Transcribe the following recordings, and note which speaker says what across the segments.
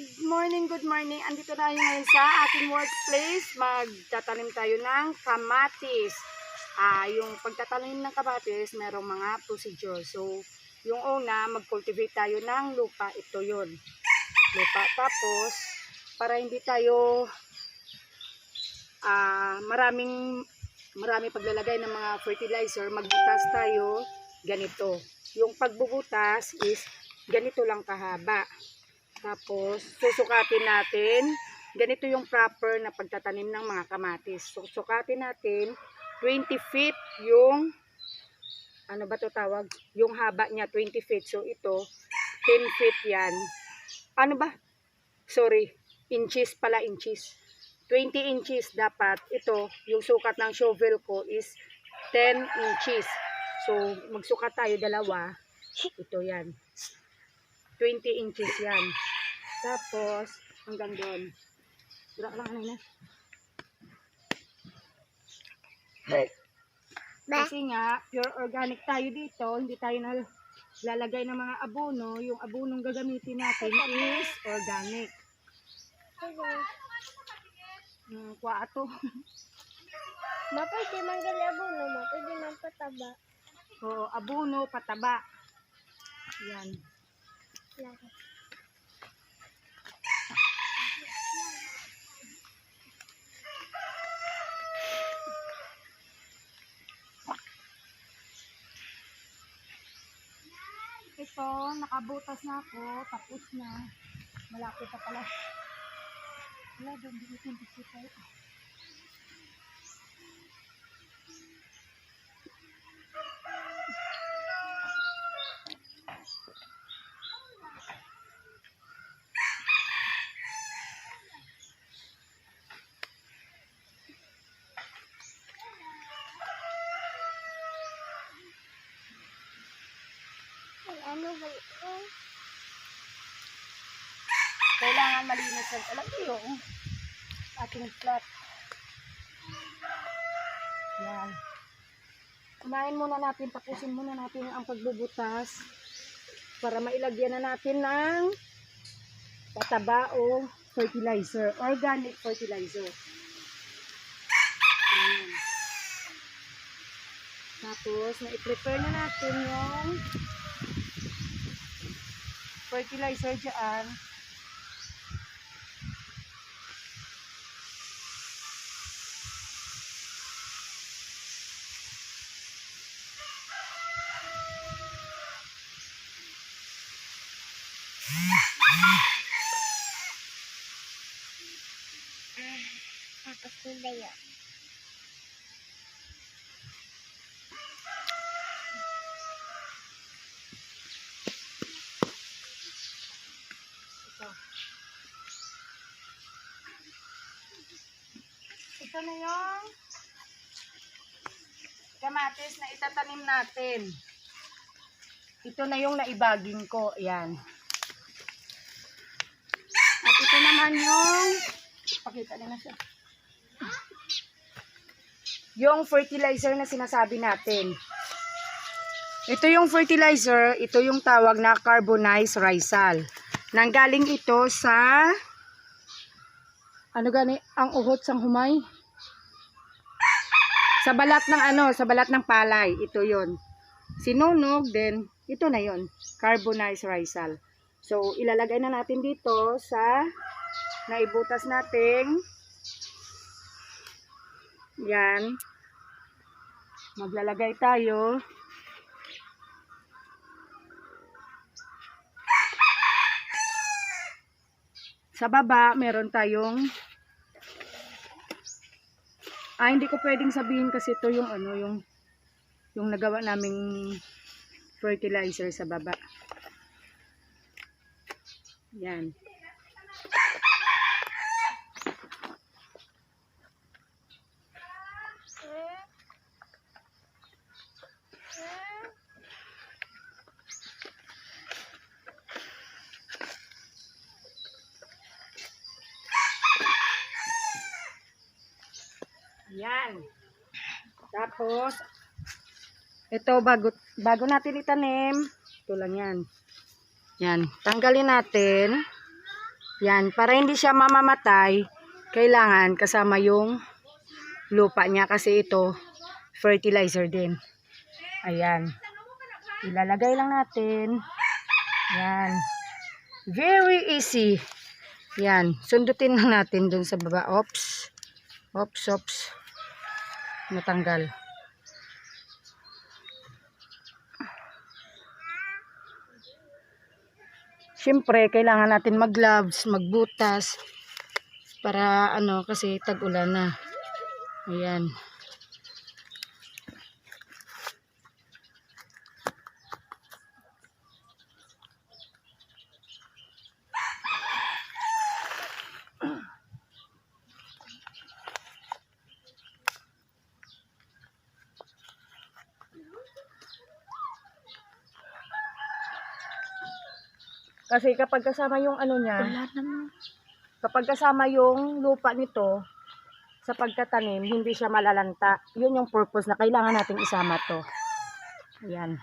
Speaker 1: Good morning, good morning. Andito tayo ngayon sa ating workplace. Magtatanim tayo ng kamatis. Ah, yung pagtatanim ng kamatis, merong mga procedure. So, yung una, mag-cultivate tayo ng lupa. Ito yun. Lupa. Tapos, para hindi tayo ah, maraming marami paglalagay ng mga fertilizer, magbutas tayo ganito. Yung pagbubutas is ganito lang kahaba. Tapos, susukatin natin. Ganito yung proper na pagtatanim ng mga kamatis. Susukatin natin 20 feet yung ano ba to tawag? Yung haba niya 20 feet. So, ito 10 feet yan. Ano ba? Sorry. Inches pala, inches. 20 inches dapat. Ito, yung sukat ng shovel ko is 10 inches. So, magsukat tayo dalawa. Ito yan. 20 inches yan. Tapos, hanggang doon. Dura lang ano na. Kasi nga, pure organic tayo dito. Hindi tayo na lalagay ng mga abono. Yung abonong gagamitin natin is organic. Hmm, kwato.
Speaker 2: Mapwede man gali abono, mapwede man pataba.
Speaker 1: O, abono, pataba. Yan. Ito, nakabutas na ako. Tapos na. Malapit pa pala. Wala, doon. Dito yung bisita.
Speaker 2: Ito?
Speaker 1: Kailangan malinis ang alam niyo yung ating flat. Yan. Kumain muna natin, tapusin muna natin ang pagbubutas para mailagyan na natin ng pataba o fertilizer, organic fertilizer. Yan. Tapos, na-prepare na natin yung fertilizer dyan.
Speaker 2: Tapos nila yun.
Speaker 1: Ito. Na yung kamatis na itatanim natin. Ito na yung naibaging ko. Yan. At ito naman yung pakita na siya. Yung fertilizer na sinasabi natin. Ito yung fertilizer, ito yung tawag na carbonized risal. Nanggaling ito sa ano gani ang uhot sang humay. Sa balat ng ano, sa balat ng palay, ito 'yon. Sinunog then ito na 'yon, carbonized risal. So ilalagay na natin dito sa naibutas nating yan. Maglalagay tayo. Sa baba, meron tayong Ah, hindi ko pwedeng sabihin kasi ito yung ano, yung yung nagawa naming fertilizer sa baba. Yan. Yan. Tapos, ito bago, bago natin itanim, ito lang yan. Yan. Tanggalin natin Yan, para hindi siya mamamatay, kailangan kasama yung lupa niya kasi ito fertilizer din. Ayan. Ilalagay lang natin. Yan. Very easy. Yan. Sundutin lang natin dun sa baba. Ops. Ops, ops. Natanggal. Siyempre, kailangan natin mag-gloves, magbutas para ano kasi tag-ulan na. Ayan. Kasi kapag kasama yung ano niya,
Speaker 2: Wala naman.
Speaker 1: kapag kasama yung lupa nito sa pagtatanim, hindi siya malalanta. Yun yung purpose na kailangan nating isama to. Ayan.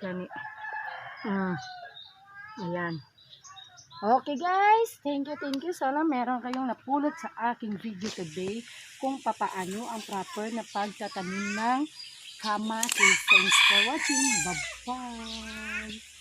Speaker 1: Gani. Mm. Ayan. Okay guys, thank you, thank you. Sana meron kayong napulot sa aking video today kung papaano ang proper na pagtatanim ng kamatis. Thanks for watching. Bye-bye!